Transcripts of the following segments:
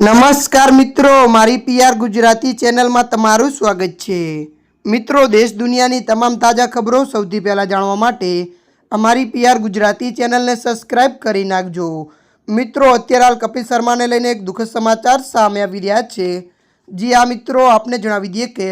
નમસ્કાર મિત્રો, મારી પીઆર ગુજરાતી ચેનલમાં તમારું સ્વાગત છે. મિત્રો, દેશ દુનિયાની તમામ તાજા ખબરો સૌથી પહેલાં જાણવા માટે અમારી પીઆર ગુજરાતી ચેનલને સબસ્ક્રાઇબ કરી નાખજો. મિત્રો, અત્યારે હાલ કપિલ શર્માને લઈને એક દુઃખદ સમાચાર સામે આવી રહ્યા છે. જી હા, મિત્રો, આપને જણાવી દઈએ કે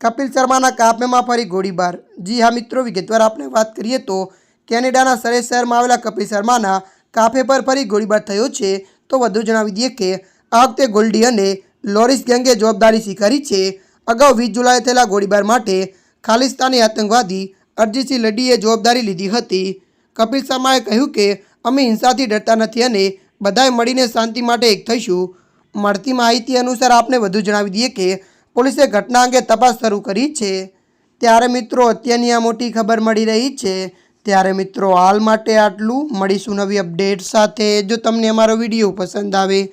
કપિલ શર્માના કાફેમાં ફરી ગોળીબાર. જી હા, મિત્રો, વિગતવાર આપણે વાત કરીએ તો કેનેડાના સરે શહેરમાં આવેલા કપિલ શર્માના કાફે પર ફરી ગોળીબાર થયો છે. તો વધુ જણાવી દઈએ કે આ વખતે ગોલ્ડી અને લોરિસ ગેંગે જવાબદારી સ્વીકારી છે. અગાઉ વીસ જુલાઈએ થયેલા ગોળીબાર માટે ખાલિસ્તાની આતંકવાદી અરજીતસિંહ લડીએ જવાબદારી લીધી હતી. કપિલ શર્માએ કહ્યું કે, અમે હિંસાથી ડરતા નથી અને બધાએ મળીને શાંતિ માટે એક થઈશું. મળતી માહિતી અનુસાર આપને વધુ જણાવી દઈએ કે, પોલીસે ઘટના અંગે તપાસ શરૂ કરી છે. ત્યારે મિત્રો, અત્યારની આ મોટી ખબર મળી રહી છે. ત્યારે મિત્રો, હાલ માટે આટલું. મળીશું નવી અપડેટ સાથે. જો તમને અમારો વીડિયો પસંદ આવે